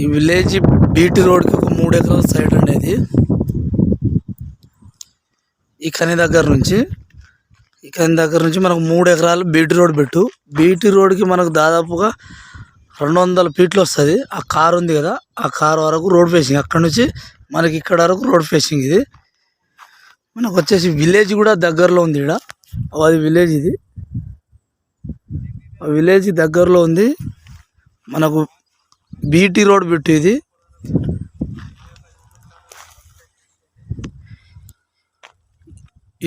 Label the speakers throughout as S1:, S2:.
S1: ఈ village BT రోడ్కి ఒక మూడు ఎకరాల సైడ్ అనేది ఈ కని దగ్గర నుంచి ఈ కని దగ్గర నుంచి మనకు మూడు ఎకరాలు బీటీ రోడ్ పెట్టు. బీటీ రోడ్కి మనకు దాదాపుగా రెండు వందల ఫీట్లు వస్తుంది. ఆ కార్ ఉంది కదా ఆ కార్ వరకు రోడ్ ఫేసింగ్. అక్కడ నుంచి మనకి ఇక్కడ వరకు రోడ్ ఫేసింగ్ ఇది. మనకు వచ్చేసి విలేజ్ కూడా దగ్గరలో ఉంది ఇక్కడ అది విలేజ్ ఇది. ఆ విలేజ్ దగ్గరలో ఉంది. మనకు బీటీ రోడ్ పెట్టు ఇది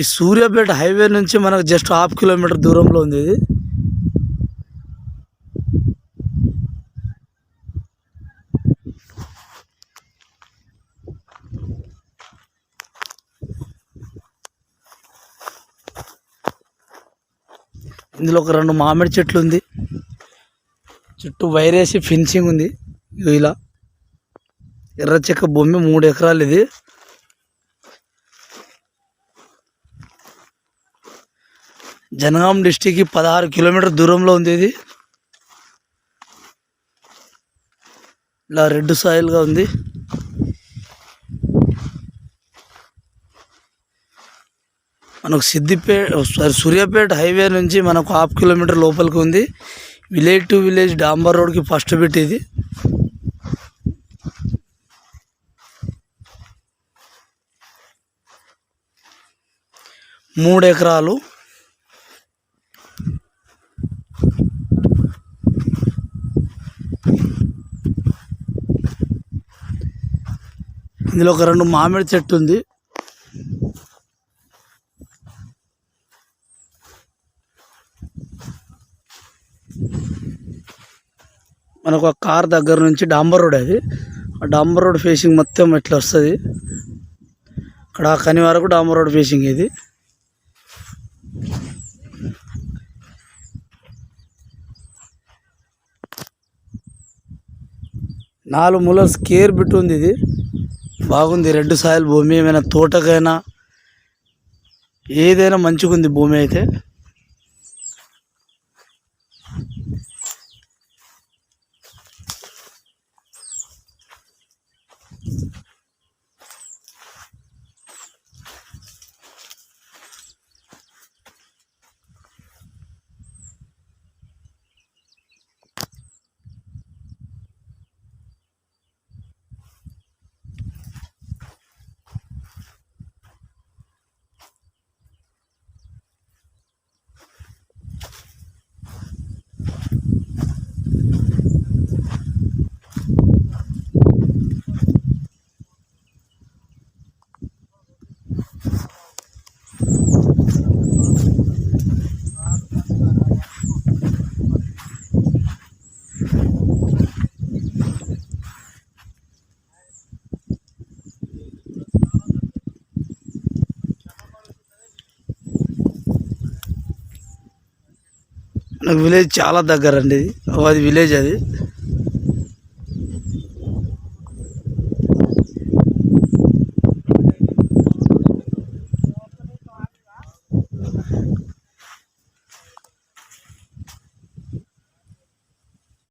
S1: ఈ సూర్యాపేట హైవే నుంచి మనకు జస్ట్ హాఫ్ కిలోమీటర్ దూరంలో ఉంది ఇది. ఇందులో ఒక రెండు మామిడి చెట్లు ఉంది. చుట్టూ వైరేసి ఫెన్సింగ్ ఉంది. ఇలా ఎర్ర చెక్క భూమి మూడు ఎకరాలు ఇది. జనగాం డిస్టిక్కి పదహారు కిలోమీటర్ దూరంలో ఉంది ఇది. ఇలా రెడ్ సాయిల్గా ఉంది. మనకు సిద్దిపేట సారీ సూర్యాపేట హైవే నుంచి మనకు హాఫ్ కిలోమీటర్ లోపలికి ఉంది. విలేజ్ టు విలేజ్ డాంబర్ రోడ్కి ఫస్ట్ పెట్టేది మూడు ఎకరాలు ఇందులో ఒక రెండు మామిడి చెట్టు ఉంది. మనకు ఒక కార్ దగ్గర నుంచి డాంబర్ రోడ్ అది. ఆ డాంబర్ రోడ్ ఫేసింగ్ మొత్తం ఎట్లా వస్తుంది? అక్కడ కని వరకు డాంబర్ రోడ్ ఫేసింగ్ ఇది. నాలుగు మూల స్కేర్ బిట్ ఉంది ఇది. బాగుంది. రెడ్ సాయిల్ భూమి ఏమైనా తోటకైనా ఏదైనా మంచిగా ఉంది భూమి అయితే. నాకు విలేజ్ చాలా దగ్గర అండి ఇది అది విలేజ్ అది.